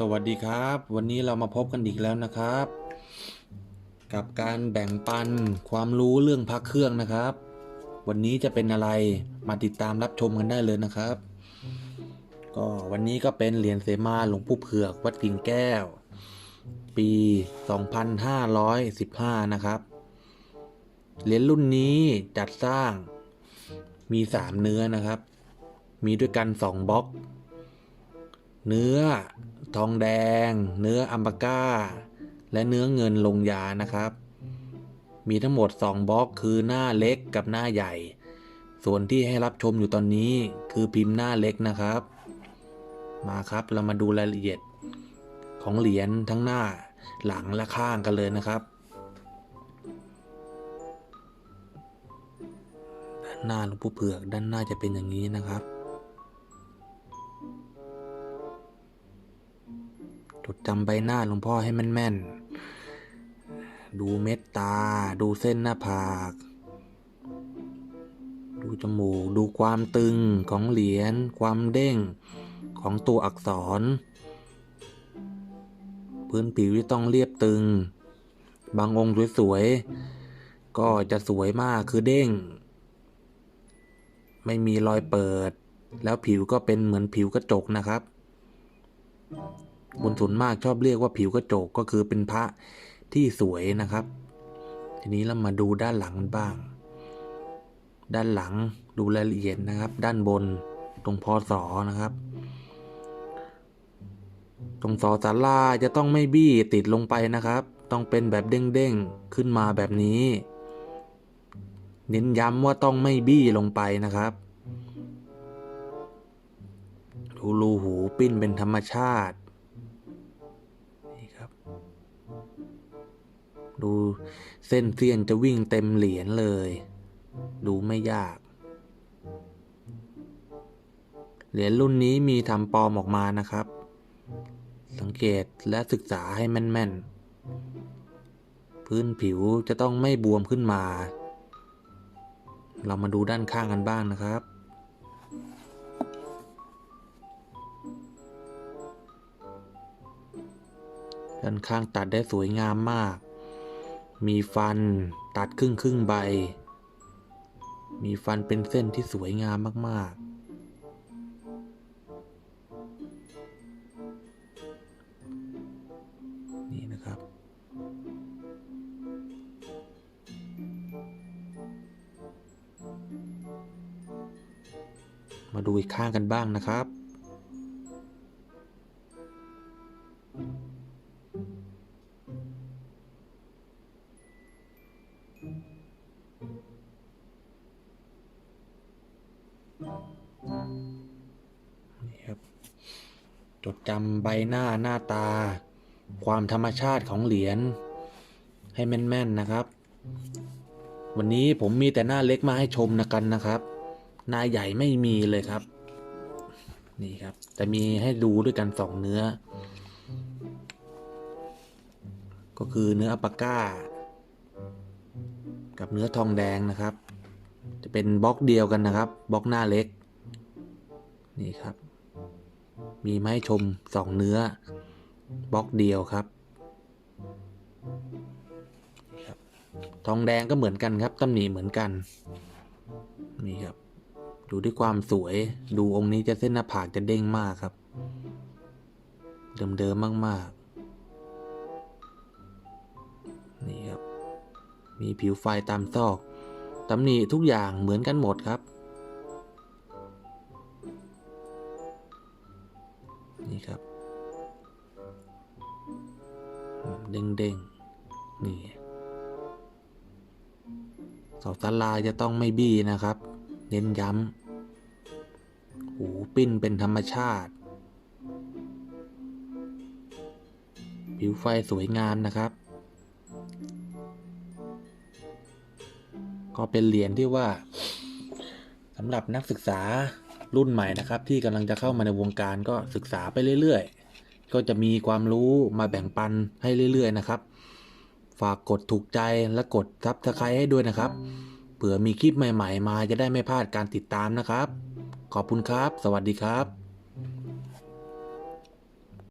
สวัสดีครับ วันนี้เรามาพบกันอีกแล้วนะครับ กับการแบ่งปันความรู้เรื่องพระเครื่องนะครับ วันนี้จะเป็นอะไรมาติดตามรับชมกันได้เลยนะครับ ก็วันนี้ก็เป็นเหรียญเสมาหลวงปู่เผือกวัดกิ่งแก้ว ปี 2515 นะครับ เหรียญรุ่นนี้จัดสร้างมี 3 เนื้อนะครับ มีด้วยกัน 2บล็อก เนื้อทองแดง เนื้ออัมปาก้า และเนื้อเงินลงยานะครับ มีทั้งหมด 2บล็อกคือหน้าเล็กกับหน้าใหญ่ ส่วนที่ให้รับชมอยู่ตอนนี้คือพิมพ์หน้าเล็กนะครับ มาครับเรามาดูรายละเอียดของเหรียญทั้งหน้าหลังและข้างกันเลยนะครับ ด้านหน้าหลวงปู่เผือกด้านหน้าจะเป็นอย่างนี้นะครับ จำใบหน้าหลวงพ่อให้แม่นๆ ดูเม็ดตา ดูเส้นหน้าผาก ดูจมูก ดูความตึงของเหรียญ ความเด้งของตัวอักษร พื้นผิวที่ต้องเรียบตึง บางองค์สวยๆ ก็จะสวยมากคือเด้ง ไม่มีรอยเปิด แล้วผิวก็เป็นเหมือนผิวกระจกนะครับ คนส่วนมากชอบเรียกว่าผิวกระจกก็คือเป็นพระที่สวยนะครับ ทีนี้เรามาดูด้านหลังบ้าง ด้านหลังดูรายละเอียดนะครับ ด้านบนตรงพอสอนะครับ ตรงสอสาราจะต้องไม่บี้ติดลงไปนะครับ ต้องเป็นแบบเด้งๆขึ้นมาแบบนี้ เน้นย้ำว่าต้องไม่บี้ลงไปนะครับดูรูหูปิ้นเป็นธรรมชาติ ดูเส้นเสี้ยนจะวิ่งเต็มเหรียญเลย ดูไม่ยาก เหรียญรุ่นนี้มีทำปลอมออกมานะครับ สังเกตและศึกษาให้แม่นๆ พื้นผิวจะต้องไม่บวมขึ้นมา เรามาดูด้านข้างกันบ้างนะครับด้านข้างตัดได้สวยงามมาก มีฟันตัดครึ่งครึ่งใบ มีฟันเป็นเส้นที่สวยงามมาก ๆ นี่นะครับ มาดูอีกข้างกันบ้างนะครับ จดจำใบหน้าหน้าตา ความธรรมชาติของเหรียญให้แม่นๆนะครับ วันนี้ผมมีแต่หน้าเล็กมาให้ชมนะกันนะครับ หน้าใหญ่ไม่มีเลยครับ นี่ครับแต่มีให้ดูด้วยกันสองเนื้อ ก็คือเนื้ออัปปาก้า กับเนื้อทองแดงนะครับ จะเป็นบล็อกเดียวกันนะครับ บล็อกหน้าเล็ก นี่ครับ มีมาให้ชมสองเนื้อบล็อกเดียวครับ ทองแดงก็เหมือนกันครับตำหนิเหมือนกัน นี่ครับ ดูด้วยความสวย ดูองค์นี้จะเส้นหน้าผากจะเด้งมากครับ เดิมๆมากๆ นี่ครับ มีผิวไฟตามซอกตำหนิทุกอย่างเหมือนกันหมดครับ ครับ เด้งๆนี่เสาสลาจะต้องไม่บี้นะครับ เน้นย้ำ หูปิ้นเป็นธรรมชาติ ผิวไฟสวยงามนะครับ ก็เป็นเหรียญที่ว่าสำหรับนักศึกษา รุ่นใหม่นะครับ ที่กำลังจะเข้ามาในวงการก็ศึกษาไปเรื่อยๆ ก็จะมีความรู้มาแบ่งปันให้เรื่อยๆนะครับ ฝากกดถูกใจและกดซับสไครต์ให้ด้วยนะครับเผื่อมีคลิปใหม่ ๆ มาจะได้ไม่พลาดการติดตามนะครับ ขอบคุณครับ สวัสดีครับ